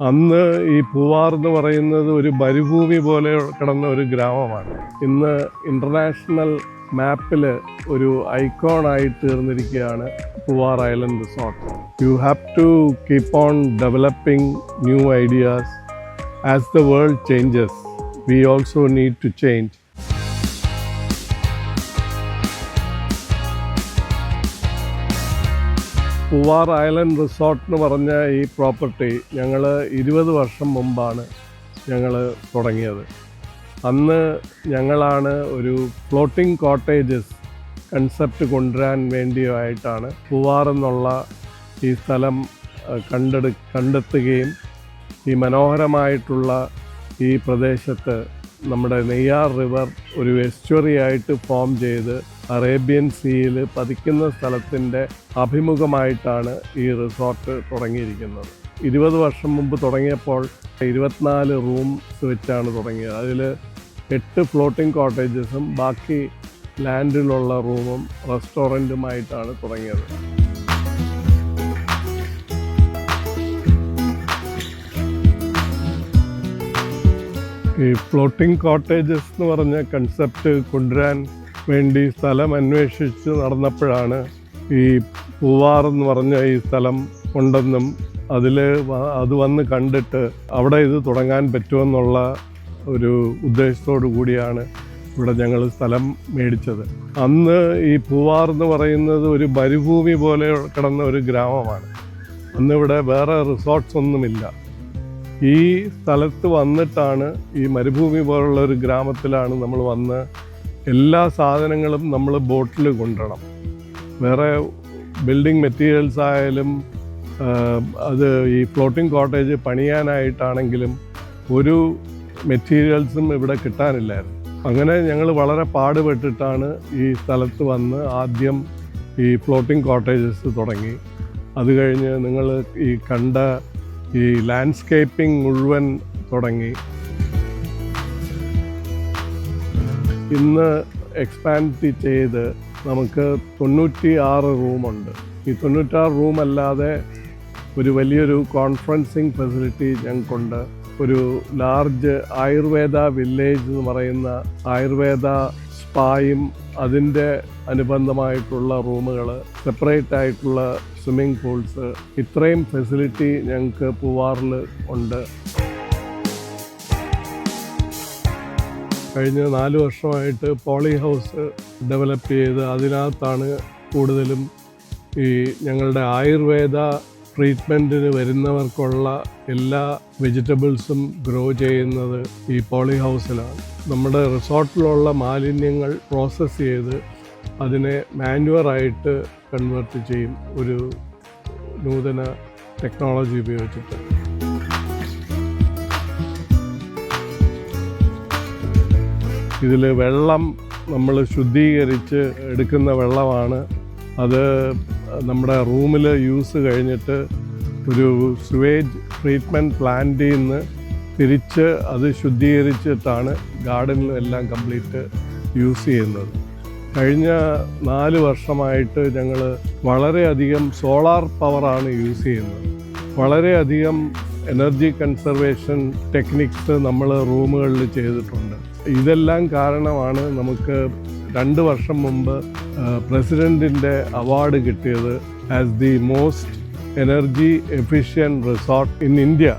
അന്ന് ഈ പൂവാർ എന്ന് പറയുന്നത് ഒരു മരുഭൂമി പോലെ കിടന്ന ഒരു ഗ്രാമമാണ്. ഇന്ന് ഇന്റർനാഷണൽ മാപ്പിൽ ഒരു ഐക്കോണായി തീർന്നിരിക്കുകയാണ് Poovar island resort you have to keep on developing new ideas as the world changes we also need to change Poovar island resort എന്ന് പറഞ്ഞ ഈ പ്രോപ്പർട്ടി ഞങ്ങൾ ഇരുപത് വർഷം മുമ്പാണ് ഞങ്ങൾ തുടങ്ങിയത്. അന്ന് ഞങ്ങളാണ് ഒരു ഫ്ലോട്ടിംഗ് കോട്ടേജസ് കൺസെപ്റ്റ് കൊണ്ടുവരാൻ വേണ്ടിയായിട്ടാണ് പൂവാർ എന്നുള്ള ഈ സ്ഥലം കണ്ടെടു കണ്ടെത്തുകയും ഈ മനോഹരമായിട്ടുള്ള ഈ പ്രദേശത്ത് നമ്മുടെ നെയ്യാർ റിവർ ഒരു എസ്റ്റുറി ആയിട്ട് ഫോം ചെയ്ത് അറേബ്യൻ സീയിൽ പതിക്കുന്ന സ്ഥലത്തിന്റെ അഭിമുഖമായിട്ടാണ് ഈ റിസോർട്ട് തുടങ്ങിയിരിക്കുന്നത്. ഇരുപത് വർഷം മുമ്പ് തുടങ്ങിയപ്പോൾ ഇരുപത്തിനാല് റൂംസ് വെച്ചാണ് തുടങ്ങിയത്. അതിൽ എട്ട് ഫ്ലോട്ടിംഗ് കോട്ടേജസും ബാക്കി ലാൻഡിലുള്ള റൂമും റെസ്റ്റോറന്റുമായിട്ടാണ് തുടങ്ങിയത്. ഈ ഫ്ലോട്ടിംഗ് കോട്ടേജസ് എന്ന് പറഞ്ഞ കൺസെപ്റ്റ് കൊണ്ടുവരാൻ വേണ്ടി സ്ഥലം അന്വേഷിച്ച് നടന്നപ്പോഴാണ് ഈ പൂവാർ എന്ന് പറഞ്ഞ ഈ സ്ഥലം ഉണ്ടെന്നും അതിൽ അത് വന്ന് കണ്ടിട്ട് അവിടെ ഇത് തുടങ്ങാൻ പറ്റുമെന്നുള്ള ഒരു ഉദ്ദേശത്തോടു കൂടിയാണ് ഇവിടെ ഞങ്ങൾ സ്ഥലം മേടിച്ചത്. അന്ന് ഈ പൂവാർ എന്ന് പറയുന്നത് ഒരു മരുഭൂമി പോലെ കിടന്ന ഒരു ഗ്രാമമാണ്. അന്ന് ഇവിടെ വേറെ റിസോർട്ട്സ് ഒന്നുമില്ല. ഈ സ്ഥലത്ത് വന്നിട്ടാണ് ഈ മരുഭൂമി പോലുള്ള ഒരു ഗ്രാമത്തിലാണ് നമ്മൾ വന്ന് എല്ലാ സാധനങ്ങളും നമ്മൾ ബോട്ടിൽ കൊണ്ടുവരണം വേറെ ബിൽഡിംഗ് മെറ്റീരിയൽസ് ആയാലും അത് ഈ ഫ്ലോട്ടിംഗ് കോട്ടേജ് പണിയാനായിട്ടാണെങ്കിലും ഒരു മെറ്റീരിയൽസും ഇവിടെ കിട്ടാനില്ലായിരുന്നു. അങ്ങനെ ഞങ്ങൾ വളരെ പാടുപെട്ടിട്ടാണ് ഈ സ്ഥലത്ത് വന്ന് ആദ്യം ഈ ഫ്ലോട്ടിംഗ് കോട്ടേജസ് തുടങ്ങി. അത് കഴിഞ്ഞ് നിങ്ങൾ ഈ കണ്ട ഈ ലാൻഡ്സ്കേപ്പിംഗ് മുഴുവൻ തുടങ്ങി. ഇന്ന് എക്സ്പാൻഡ് ചെയ്ത് നമുക്ക് തൊണ്ണൂറ്റി ആറ് റൂമുണ്ട്. ഈ തൊണ്ണൂറ്റാറ് റൂം അല്ലാതെ ഒരു വലിയൊരു കോൺഫറൻസിങ് ഫെസിലിറ്റി ഞങ്ങൾക്കുണ്ട്. ഒരു ലാർജ് ആയുർവേദ വില്ലേജ് എന്ന് പറയുന്ന ആയുർവേദ സ്പായും അതിന്റെ അനുബന്ധമായിട്ടുള്ള റൂമുകൾ സെപ്പറേറ്റ് ആയിട്ടുള്ള സ്വിമ്മിംഗ് പൂൾസ് ഇത്രയും ഫെസിലിറ്റി ഞങ്ങൾക്ക് പൂവാറിൽ ഉണ്ട്. കഴിഞ്ഞ നാല് വർഷമായിട്ട് പോളി ഹൗസ് ഡെവലപ്പ് ചെയ്ത് അതിനകത്താണ് കൂടുതലും ഈ ഞങ്ങളുടെ ആയുർവേദ ട്രീറ്റ്മെന്റിന് വരുന്നവർക്കുള്ള എല്ലാ വെജിറ്റബിൾസും ഗ്രോ ചെയ്യുന്നത് ഈ പോളി ഹൗസിലാണ് നമ്മുടെ റിസോർട്ടിലുള്ള മാലിന്യങ്ങൾ പ്രോസസ്സ് ചെയ്ത് അതിനെ മാനുവറായിട്ട് കൺവേർട്ട് ചെയ്യും. ഒരു നൂതന ടെക്നോളജി ഉപയോഗിച്ചിട്ട്. ഇതിൽ വെള്ളം നമ്മൾ ശുദ്ധീകരിച്ച് എടുക്കുന്ന വെള്ളമാണ്. അത് നമ്മുടെ റൂമിൽ യൂസ് കഴിഞ്ഞിട്ട് ഒരു സുവേജ് ട്രീറ്റ്മെന്റ് പ്ലാന്റിൽ നിന്ന് തിരിച്ച് അത് ശുദ്ധീകരിച്ചിട്ടാണ് ഗാർഡനിലും എല്ലാം കംപ്ലീറ്റ് യൂസ് ചെയ്യുന്നത്. കഴിഞ്ഞ നാല് വർഷമായിട്ട് ഞങ്ങൾ വളരെയധികം സോളാർ പവറാണ് യൂസ് ചെയ്യുന്നത്. വളരെയധികം എനർജി കൺസർവേഷൻ ടെക്നിക്സ് നമ്മൾ റൂമുകളിൽ ചെയ്തിട്ടുണ്ട്. ഇതെല്ലാം കാരണമാണ് നമുക്ക് രണ്ട് വർഷം മുമ്പ് പ്രസിഡന്റിന്റെ അവാർഡ് കിട്ടിയത് as the most energy efficient resort in India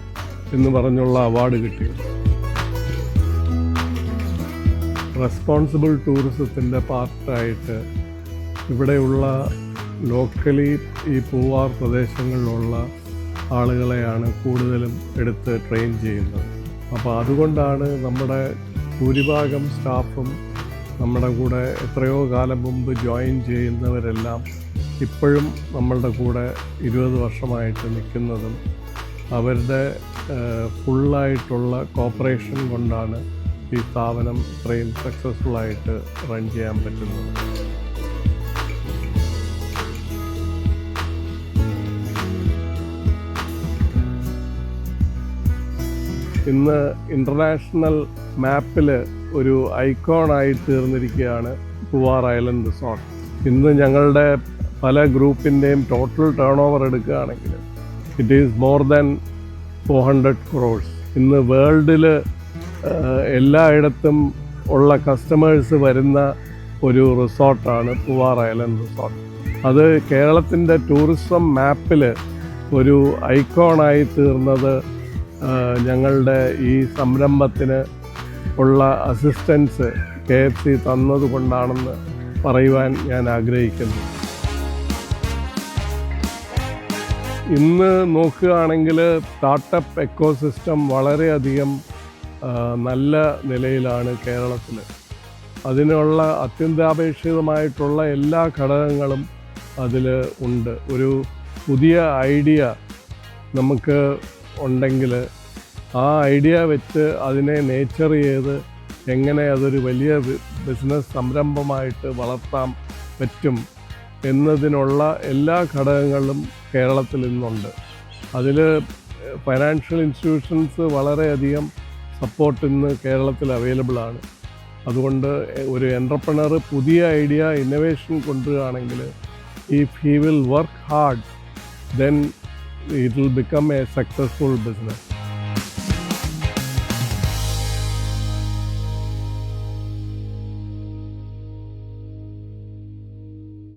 എന്ന് പറഞ്ഞുള്ള അവാർഡ് കിട്ടിയത്. റെസ്പോൺസിബിൾ ടൂറിസത്തിന്റെ പാർട്ടായിട്ട് ഇവിടെയുള്ള ലോക്കലി ഈ പൂവാർ പ്രദേശങ്ങളിലുള്ള ആളുകളെയാണ് കൂടുതലും എടുത്ത് ട്രെയിൻ ചെയ്യുന്നത്. അപ്പോൾ അതുകൊണ്ടാണ് നമ്മുടെ ഭൂരിഭാഗം സ്റ്റാഫും നമ്മുടെ കൂടെ എത്രയോ കാലം മുമ്പ് ജോയിൻ ചെയ്യുന്നവരെല്ലാം ഇപ്പോഴും നമ്മളുടെ കൂടെ ഇരുപത് വർഷമായിട്ട് നിൽക്കുന്നതും അവരുടെ ഫുള്ളായിട്ടുള്ള കോപ്പറേഷൻ കൊണ്ടാണ് ഈ സ്ഥാപനം ഇത്രയും സക്സസ്ഫുള്ളായിട്ട് റൺ ചെയ്യാൻ പറ്റുന്നത്. ഇന്ന് ഇന്റർനാഷണൽ മാപ്പിൽ ഒരു ഐക്കോണായി തീർന്നിരിക്കുകയാണ് പൂവാർ ഐലൻഡ് റിസോർട്ട്. ഇന്ന് ഞങ്ങളുടെ പല ഗ്രൂപ്പിന്റെയും ടോട്ടൽ ടേൺ ഓവർ എടുക്കുകയാണെങ്കിൽ it is more than four hundred crores ഇന്ന് വേൾഡിൽ എല്ലായിടത്തും ഉള്ള കസ്റ്റമേഴ്സ് വരുന്ന ഒരു റിസോർട്ടാണ് പൂവാർ ഐലൻഡ് റിസോർട്ട്. അത് കേരളത്തിന്റെ ടൂറിസം മാപ്പിൽ ഒരു ഐക്കോണായി തീർന്നത് ഞങ്ങളുടെ ഈ സംരംഭത്തിന് ഉള്ള അസിസ്റ്റൻസ് കെ എഫ് സി തന്നതുകൊണ്ടാണെന്ന് പറയുവാൻ ഞാൻ ആഗ്രഹിക്കുന്നു. ഇന്ന് നോക്കുകയാണെങ്കിൽ സ്റ്റാർട്ടപ്പ് എക്കോസിസ്റ്റം വളരെയധികം നല്ല നിലയിലാണ് കേരളത്തിൽ അതിനുള്ള അത്യന്താപേക്ഷിതമായിട്ടുള്ള എല്ലാ ഘടകങ്ങളും അതിൽ ഉണ്ട്. ഒരു പുതിയ ഐഡിയ നമുക്ക് ഉണ്ടെങ്കിൽ ആ ഐഡിയ വെച്ച് അതിനെ നേച്ചർ ചെയ്ത് എങ്ങനെ അതൊരു വലിയ ബിസിനസ് സംരംഭമായിട്ട് വളർത്താൻ പറ്റും എന്നതിനുള്ള എല്ലാ ഘടകങ്ങളും കേരളത്തിൽ ഇന്നുണ്ട്. അതിൽ ഫൈനാൻഷ്യൽ ഇൻസ്റ്റിറ്റ്യൂഷൻസ് വളരെയധികം സപ്പോർട്ട് ഇന്ന് കേരളത്തിൽ അവൈലബിൾ ആണ്. അതുകൊണ്ട് ഒരു എന്റർപ്രണർ പുതിയ idea innovation കൊണ്ടുവരികയാണെങ്കിൽ if he will work hard then it will become a successful business